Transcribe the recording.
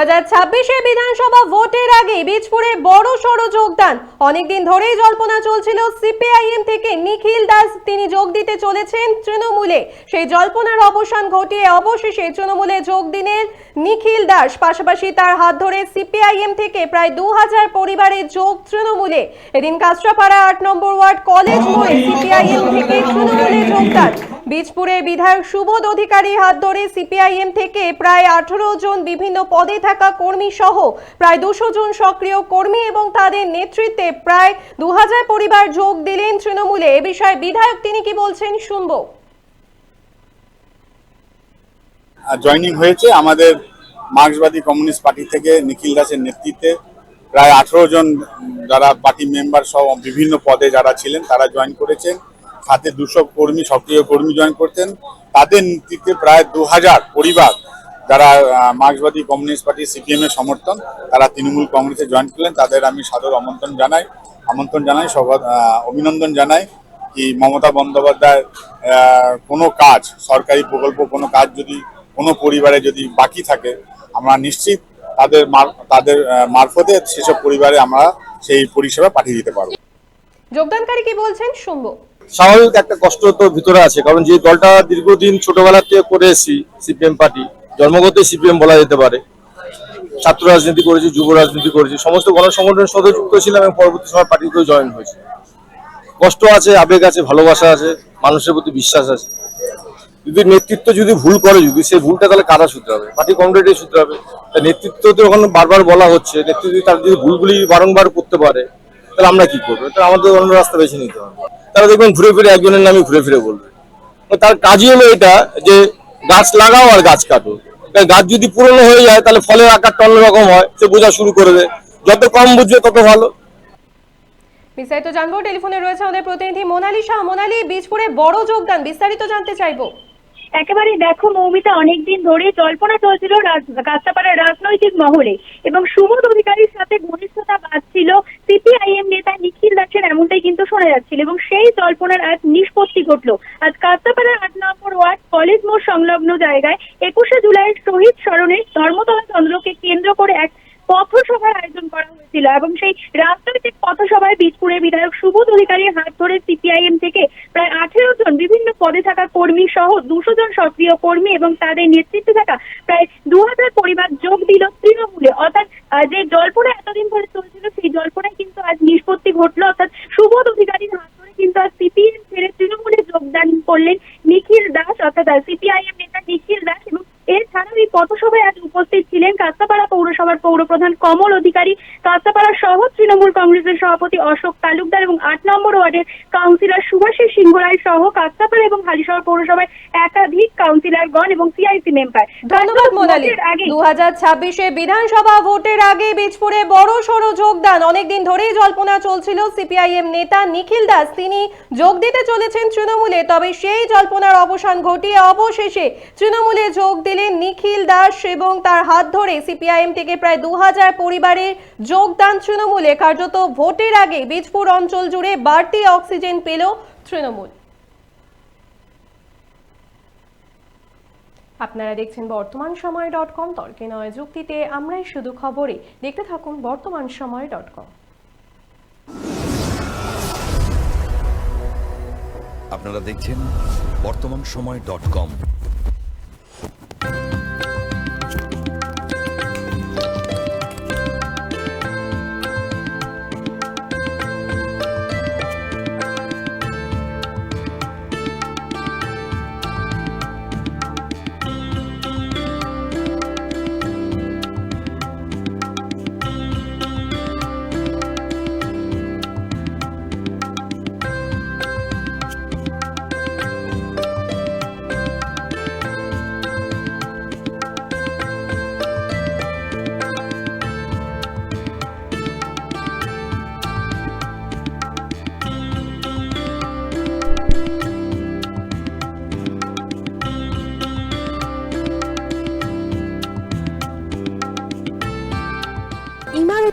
হাজার ছাব্বিশে বিধানসভা ভোটের আগে বীজপুরে বড় সড়ো যোগদান। অনেকদিন ধরেই জল্পনা চলছিল সিপিআইএম থেকে নিখিল দাস তিনি যোগ দিতে চলেছেন তৃণমূলে। সেই জল্পনার অবসান ঘটিয়ে অবশেষে তৃণমূলে যোগ দিনের নিখিল দাস। পাশাপাশি তার হাত ধরে সিপিআইএম থেকে প্রায় দু হাজার পরিবারের যোগ তৃণমূলে। এদিন কাঁচরাপাড়া আট নম্বর ওয়ার্ড কলেজ মোড়ে সিপিআইএম থেকে তৃণমূলে যোগদান। বীজপুরে বিধায়ক সুবোধ অধিকারী হাত ধরে সিপিআইএম থেকে প্রায় আঠারো জন বিভিন্ন পদে থাকা কর্মী সহ প্রায় দুশো জন সক্রিয় কর্মী এবং তাদের নেতৃত্বে প্রায় দু হাজার পরিবার যোগ দিলেন তৃণমূলে। এ বিষয়ে বিধায়ক তিনি কি বলছেন শুনব। জয়নিং হয়েছে। আমাদের মার্ক্সবাদী কমিউনিস্ট পার্টি থেকে নিখিল দাসের নেতৃত্বে প্রায় আঠেরো জন যারা পার্টি মেম্বার সহ বিভিন্ন পদে যারা ছিলেন, তারা জয়েন করেছেন। সাথে দুশো কর্মী সক্রিয় কর্মী জয়েন করতেন। তাদের নেতৃত্বে প্রায় দু হাজার পরিবার যারা মার্ক্সবাদী কমিউনিস্ট পার্টি সিপিএম এর সমর্থন তারা তৃণমূল কংগ্রেসে জয়েন করলেন। তাদের আমি সাদর আমন্ত্রণ জানাই। আমন্ত্রণ জানাই আহ, অভিনন্দন জানাই কি মমতা বন্দ্যোপাধ্যায় কোনো কাজ সরকারি প্রকল্প কোনো কাজ যদি কোনো পরিবারে যদি বাকি থাকে আমরা নিশ্চিত তাদের তাদের মারফতে সেসব পরিবারে আমরা সেই পরিষেবা পাঠিয়ে দিতে পারব। যোগদানকারী কি বলছেন? শুনব। স্বাভাবিক একটা কষ্ট তো ভিতরে আছে, কারণ যে দলটা দীর্ঘদিন ছোটবেলা থেকে করে এসেছি, সিপিএম পার্টি জন্মগত সিপিএম বলা যেতে পারে। ছাত্র রাজনীতি করেছি, যুব রাজনীতি করেছি, সমস্ত গণসংগঠনের সাথে যুক্ত ছিলাম এবং পরবর্তী সময় পার্টিতেও জয়েন হয়েছি। কষ্ট আছে, আবেগ আছে, ভালোবাসা আছে, মানুষের প্রতি বিশ্বাস আছে। যদি নেতৃত্ব যদি ভুল করে, যদি সেই ভুলটা তাহলে কারা শুধরাবে? পার্টি কংগ্রেসে শুধরাবে। তাই নেতৃত্ব তো যখন বারবার বলা হচ্ছে, নেতৃত্ব তার যদি ভুলগুলি বারংবার করতে পারে, তাহলে আমরা কি করব? এটা আমাদের অন্য রাস্তা বেছে নিতে হবে। তারা দেখবেন ঘুরে ফিরে একজনের নামে ঘুরে ফিরে বলবে। তার কাজই হলো এটা যে গাছ লাগাও আর গাছ কাটো। গাছ যদি পুরনো হয়ে যায়, তাহলে ফলের আকারটা অন্যরকম হয়, সে বোঝা শুরু করবে যত কম বুঝবে, তত ভালো। বিস্তারিত জানব, টেলিফোনে রয়েছে আমাদের প্রতিনিধি মোনালি শাহ মোনালি, বীজপুরে বড় যোগদান, বিস্তারিত জানতে চাইব। একেবারে দেখো মৌমিতা, অনেকদিন ধরে জল্পনা চলছিল কাঁচাপাড়ার রাজনৈতিক মহলে এবং সুবোধ অধিকারীর সাথে ঘনিষ্ঠতা বাঁধছিল সিপিআইএম নেতা নিখিল দাসের এমনটাই কিন্তু শোনা যাচ্ছিল এবং সেই জল্পনার আজ নিষ্পত্তি ঘটলো। আজ কাঁচাপাড়ার আট নম্বর ওয়ার্ড কলেজ মোড় সংলগ্ন জায়গায় একুশে জুলাইয়ের শহীদ স্মরণে ধর্মতলা চন্দ্রকে কেন্দ্র করে এক পথসভার আয়োজন করা হয়েছিল এবং সেই রাজনৈতিক পথসভায় বীজপুরের বিধায়ক সুবোধ অধিকারীর হাত ধরে সিপিআইএম থেকে প্রায় আঠেরো জন বিভিন্ন পদে থাকা কর্মী সহ দুশো জন সক্রিয় কর্মী এবং তাদের নেতৃত্বে থাকা প্রায় দু হাজার পরিবার যোগ দিল তৃণমূলে। অর্থাৎ যে জল্পনা এতদিন ধরে চলছিল, সেই জল্পনায় কিন্তু আজ নিষ্পত্তি ঘটলো অর্থাৎ সুবোধ অধিকারীর হাত ধরে কিন্তু আজ সিপিএম ছেড়ে তৃণমূলে যোগদান করলেন নিখিল দাস অর্থাৎ সিপিআইএম নেতা নিখিল দাস এবং এছাড়াও এই পথসভায় আজ উপস্থিত ছিলেন কাস্তাপাড়া পৌরসভার পৌরপ্রধান কমল অধিকারী কাস্তাপাড়া শহর তৃণমূল কংগ্রেসের সভাপতি অশোক তালুকদার এবং আট নম্বর ওয়ার্ডের কাউন্সিলর সুভাষিস সিংহরায় সহ কাস্তাপাড়া এবং হালিশহর পৌরসভায় একাধিক কাউন্সিলরগণ এবং সিআইসি মেম্বার ধন্যবাদ মোনালি। দু হাজার ছাব্বিশে বিধানসভা ভোটের আগে বীজপুরে বড় সড়ো যোগদান। অনেকদিন ধরেই জল্পনা চলছিল সিপিআইএম নেতা নিখিল দাস তিনি যোগ দিতে চলেছেন তৃণমূলে তবে সেই জল্পনার অবসান ঘটিয়ে অবশেষে তৃণমূলে যোগ দিলেন নিখিল দাস এবং তার হাত ধরে সিপিআইএম থেকে প্রায় দু হাজার পরিবারের যোগদান তৃণমূলে। কার্যত ভোটের আগে বীজপুর অঞ্চল জুড়ে বাড়তি অক্সিজেন পেল তৃণমূল। আপনারা দেখছেন বর্তমান সময় ডট কম। তর্কে নয় যুক্তিতে আমরাই শুধু খবরে। দেখতে থাকুন বর্তমান সময় ডট কম। আপনারা দেখছেন বর্তমান সময় ডট কম।